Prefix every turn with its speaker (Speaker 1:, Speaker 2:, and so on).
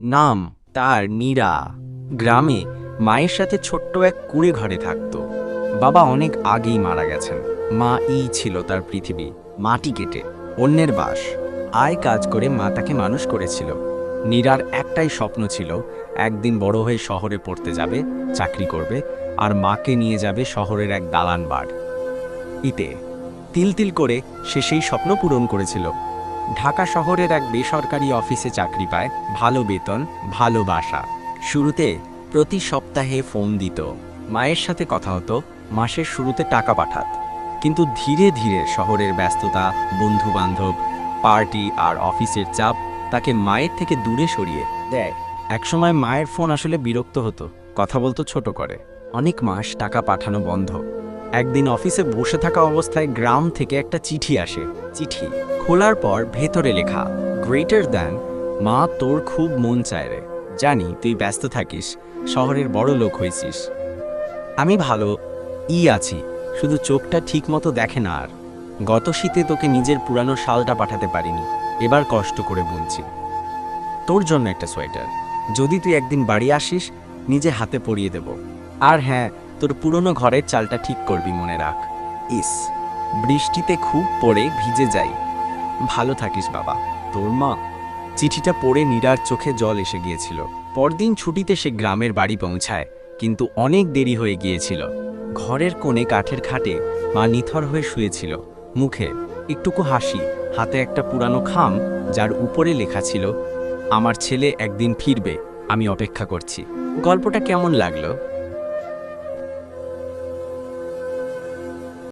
Speaker 1: নাম তার নীরা গ্রামে মায়ের সাথে ছোট্ট এক কুড়ে ঘরে থাকত। বাবা অনেক আগেই মারা গেছেন। মা ই ছিল তার পৃথিবী, মাটি কেটে, অন্যের বাস। আয় কাজ করে মা তাকে মানুষ করেছিল। নীরার একটাই স্বপ্ন ছিল, একদিন বড় হয়ে শহরে পড়তে যাবে, চাকরি করবে আর মাকে নিয়ে যাবে শহরের এক দালান বার ইতে তিল তিল করে সে সেই স্বপ্ন পূরণ করেছিল। ঢাকা শহরের এক বেসরকারি অফিসে চাকরি পায়, ভালো বেতন ভালোবাসা শুরুতে প্রতি সপ্তাহে ফোন দিত। মায়ের সাথে কথা হতো, মাসের শুরুতে টাকা পাঠাত। কিন্তু ধীরে ধীরে শহরের ব্যস্ততা বন্ধু বান্ধব পার্টি আর অফিসের চাপ তাকে মায়ের থেকে দূরে সরিয়ে দেয়। একসময় মায়ের ফোন আসলে বিরক্ত হতো, কথা বলতো ছোট করে। অনেক মাস টাকা পাঠানো বন্ধ। একদিন অফিসে বসে থাকা অবস্থায় গ্রাম থেকে একটা চিঠি আসে। চিঠি খোলার পর ভেতরে লেখা গ্রেটার দ্যান মা তোর খুব মন চায় রে। জানি, তুই ব্যস্ত থাকিস, শহরের বড় লোক হয়েছিস আমি ভালো, ই আছি, শুধু চোখটা ঠিক মতো দেখে না আর। গত শীতে তোকে নিজের পুরানো শালটা পাঠাতে পারিনি, এবার কষ্ট করে বুনছি। তোর জন্য একটা সোয়েটার। যদি তুই একদিন বাড়ি আসিস, নিজে হাতে পরিয়ে দেব। আর হ্যাঁ তোর পুরনো ঘরের চালটা ঠিক করবি, মনে রাখ। ইস, বৃষ্টিতে খুব পড়ে, ভিজে যাই। ভালো থাকিস বাবা। তোর মা, চিঠিটা পড়ে নীরার চোখে জল এসে গিয়েছিল। পরদিন ছুটিতে সে গ্রামের বাড়ি পৌঁছায়, কিন্তু অনেক দেরি হয়ে গিয়েছিল। ঘরের কোণে কাঠের খাটে মা নিথর হয়ে শুয়েছিল। মুখে একটুকু হাসি, হাতে একটা পুরানো খাম যার উপরে লেখা ছিল, আমার ছেলে একদিন ফিরবে, আমি অপেক্ষা করছি। গল্পটা কেমন লাগল?